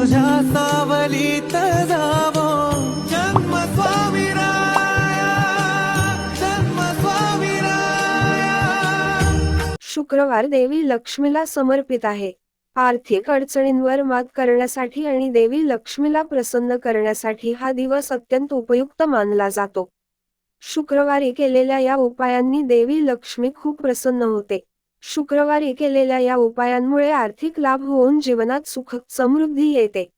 तुझ्या सावलीत जावो. जन्म स्वामी जन्म स्वामी शुक्रवार देवी लक्ष्मीला समर्पित आहे. आर्थिक अडचणींवर मात करण्यासाठी आणि देवी लक्ष्मीला प्रसन्न करण्यासाठी हा दिवस अत्यंत उपयुक्त मानला जातो. शुक्रवारी केलेल्या या उपायांनी देवी लक्ष्मी खूप प्रसन्न होते. शुक्रवारी केलेल्या या उपायांमुळे आर्थिक लाभ होऊन जीवनात सुख समृद्धी येते.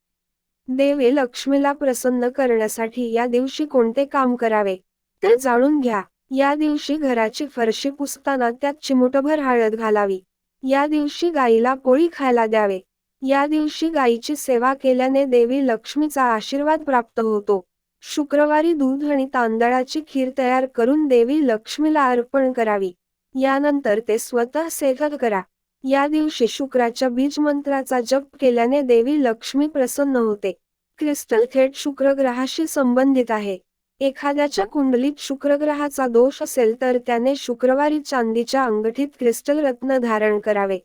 देवी लक्ष्मीला प्रसन्न करण्यासाठी या दिवशी कोणते काम करावे ते जाणून घ्या. या दिवशी घराची फरशी पुसताना त्यात चिमुटभर हळद घालावी. या दिवशी गाईला पोळी खायला द्यावे. या दिवशी गायीची सेवा केल्याने देवी लक्ष्मीचा आशीर्वाद प्राप्त होतो. शुक्रवारी दूध आणि तांदळाची खीर तयार करून देवी लक्ष्मीला अर्पण करावी. यानंतर ते स्वतः सेवन करा. या दिवशी शुक्राच्या बीज मंत्राचा जप केल्याने देवी लक्ष्मी प्रसन्न होते. क्रिस्टल थेट शुक्रग्रहाशी संबंधित आहे. एखाद्याच्या कुंडलीत शुक्रग्रहाचा दोष असेल तर त्याने शुक्रवारी चांदीच्या अंगठीत क्रिस्टल रत्न धारण करावे.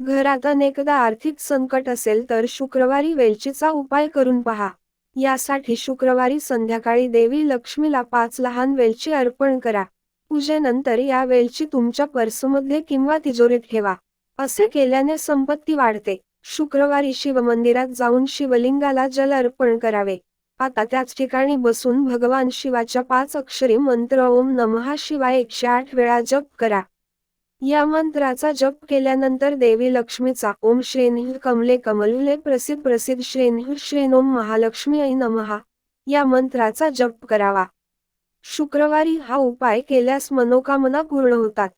घरात अनेकदा आर्थिक संकट असेल तर शुक्रवारी वेलचीचा उपाय करून पहा. यासाठी शुक्रवारी संध्याकाळी देवी लक्ष्मीला पाच लहान वेलची अर्पण करा. पूजेनंतर या वेलची तुमच्या पर्समध्ये किंवा तिजोरीत ठेवा. असे केल्याने संपत्ती वाढते. शुक्रवारी शिवमंदिरात जाऊन शिवलिंगाला जल अर्पण करावे. आता त्याच ठिकाणी बसून भगवान शिवाच्या पाच अक्षरी मंत्र ओम नमः शिवाय एकशे आठ वेळा जप करा. या मंत्राचा जप केल्यानंतर देवी लक्ष्मीचा ओम श्रेणी कमले कमलुले प्रसिद्ध प्रसिद्ध श्रेणी श्रेणोम महालक्ष्मी ऐ नमहा या मंत्राचा जप करावा. शुक्रवारी हा उपाय केल्यास मनोकामना पूर्ण होतात.